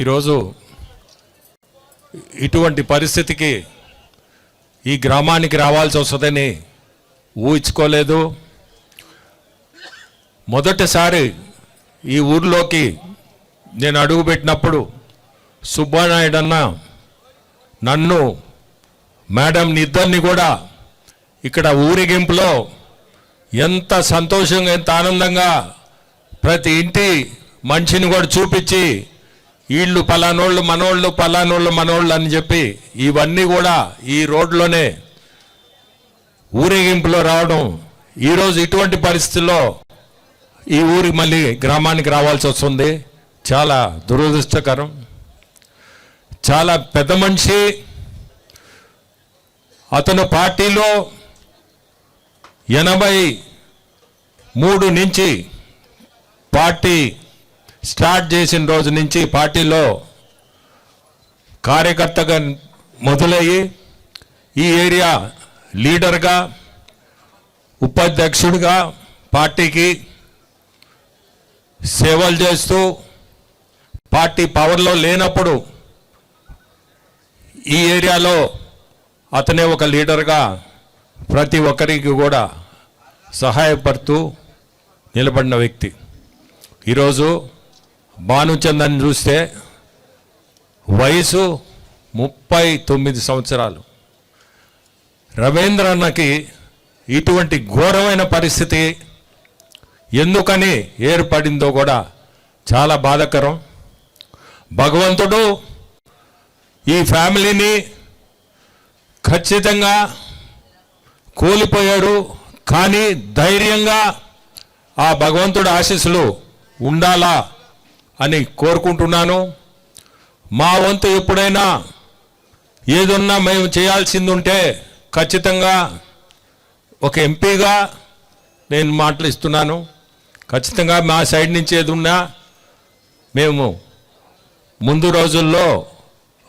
ఈరోజు ఇటువంటి పరిస్థితికి ఈ గ్రామానికి రావాల్సి వస్తుందని ఊహించుకోలేదు. మొదటిసారి ఈ ఊర్లోకి నేను అడుగుపెట్టినప్పుడు సుబ్బానాయుడు అన్న నన్ను మేడం ఇద్దరిని కూడా ఇక్కడ ఊరేగింపులో ఎంత సంతోషంగా ఎంత ఆనందంగా ప్రతి ఇంటి మనిషిని కూడా చూపించి వీళ్ళు పలానోళ్ళు మనోళ్ళు పలానోళ్ళు మనోళ్ళు అని చెప్పి ఇవన్నీ కూడా ఈ రోడ్లోనే ఊరేగింపులో రావడం. ఈరోజు ఇటువంటి పరిస్థితుల్లో ఈ ఊరికి మళ్ళీ గ్రామానికి రావాల్సి వస్తుంది. చాలా దురదృష్టకరం. చాలా పెద్ద మనిషి అతను పార్టీలో ఎనభై మూడు నుంచి పార్టీ స్టార్ట్ చేసిన రోజు నుంచి పార్టీలో కార్యకర్తగా మొదలయ్యి ఈ ఏరియా లీడర్గా ఉపాధ్యక్షుడిగా పార్టీకి సేవలు చేస్తూ పార్టీ పవర్లో లేనప్పుడు ఈ ఏరియాలో అతనే ఒక లీడర్గా ప్రతి ఒక్కరికి కూడా సహాయపడుతూ నిలబడిన వ్యక్తి. ఈరోజు భానుచందన్ చూస్తే వయసు ముప్పై తొమ్మిది సంవత్సరాలు. రవీంద్ర అన్నకి ఇటువంటి ఘోరమైన పరిస్థితి ఎందుకని ఏర్పడిందో కూడా చాలా బాధాకరం. భగవంతుడు ఈ ఫ్యామిలీని ఖచ్చితంగా కోల్పోయాడు కానీ ధైర్యంగా ఆ భగవంతుడు ఆశీస్సులు ఉండాలా? అని కోరుకుంటున్నాను. మా వంతు ఎప్పుడైనా ఏదున్నా మేము చేయాల్సింది ఉంటే ఖచ్చితంగా ఒక ఎంపీగా నేను మాటలు ఇస్తున్నాను ఖచ్చితంగా మా సైడ్ నుంచి ఏదున్నా మేము ముందు రోజుల్లో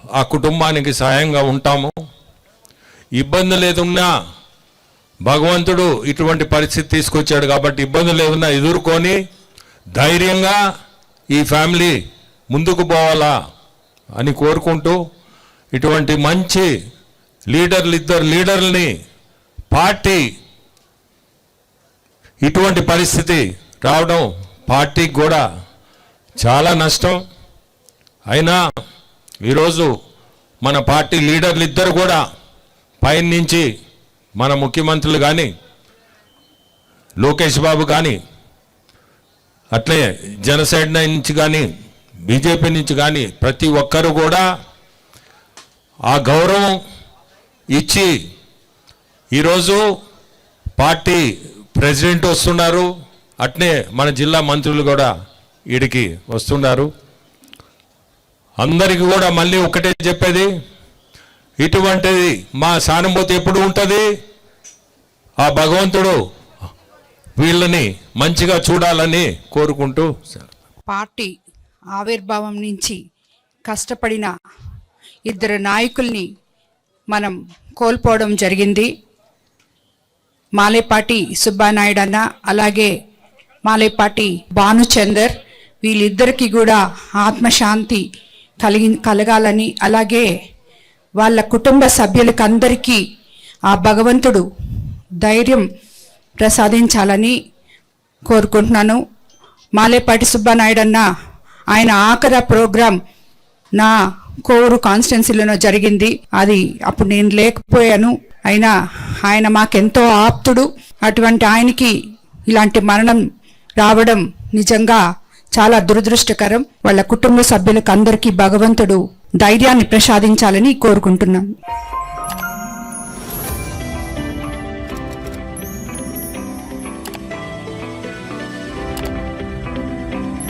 ఆ కుటుంబానికి సహాయంగా ఉంటాము. ఇబ్బందులు ఏదున్నా భగవంతుడు ఇటువంటి పరిస్థితి తీసుకొచ్చాడు కాబట్టి ఇబ్బందులు ఏదన్నా ఎదుర్కొని ధైర్యంగా ఈ ఫ్యామిలీ ముందుకు పోవాలా అని కోరుకుంటూ ఇటువంటి మంచి లీడర్లు ఇద్దరు లీడర్ని పార్టీ ఇటువంటి పరిస్థితి రావడం పార్టీకి కూడా చాలా నష్టం. అయినా ఈరోజు మన పార్టీ లీడర్లు ఇద్దరు కూడా పైన నుంచి మన ముఖ్యమంత్రులు కానీ లోకేష్ బాబు కానీ అట్లే జనసేన నుంచి కానీ బీజేపీ నుంచి కానీ ప్రతి ఒక్కరు కూడా ఆ గౌరవం ఇచ్చి ఈరోజు పార్టీ ప్రెసిడెంట్ వస్తున్నారు. అట్నే మన జిల్లా మంత్రులు కూడా వీడికి వస్తున్నారు. అందరికీ కూడా మళ్ళీ ఒకటే చెప్పేది ఇటువంటిది మా సానుభూతి ఎప్పుడు ఉంటుంది? ఆ భగవంతుడు వీళ్ళని మంచిగా చూడాలని కోరుకుంటూ పార్టీ ఆవిర్భావం నుంచి కష్టపడిన ఇద్దరు నాయకుల్ని మనం కోల్పోవడం జరిగింది. మాలేపాటి సుబ్బానాయుడు అన్న అలాగే మాలేపాటి భానుచందర్ వీళ్ళిద్దరికీ కూడా ఆత్మశాంతి కలిగి కలగాలని అలాగే వాళ్ళ కుటుంబ సభ్యులకందరికీ ఆ భగవంతుడు ధైర్యం ప్రసాదించాలని కోరుకుంటున్నాను. మాలేపాటి సుబ్బానాయుడు అన్న ఆయన ఆఖర ప్రోగ్రాం నా కోరు కాన్స్టిట్యున్సీలోనో జరిగింది. అది అప్పుడు నేను లేకపోయాను. అయినా ఆయన మాకెంతో ఆప్తుడు. అటువంటి ఆయనకి ఇలాంటి మరణం రావడం నిజంగా చాలా దురదృష్టకరం. వాళ్ళ కుటుంబ సభ్యులకు అందరికీ భగవంతుడు ధైర్యాన్ని ప్రసాదించాలని కోరుకుంటున్నాను.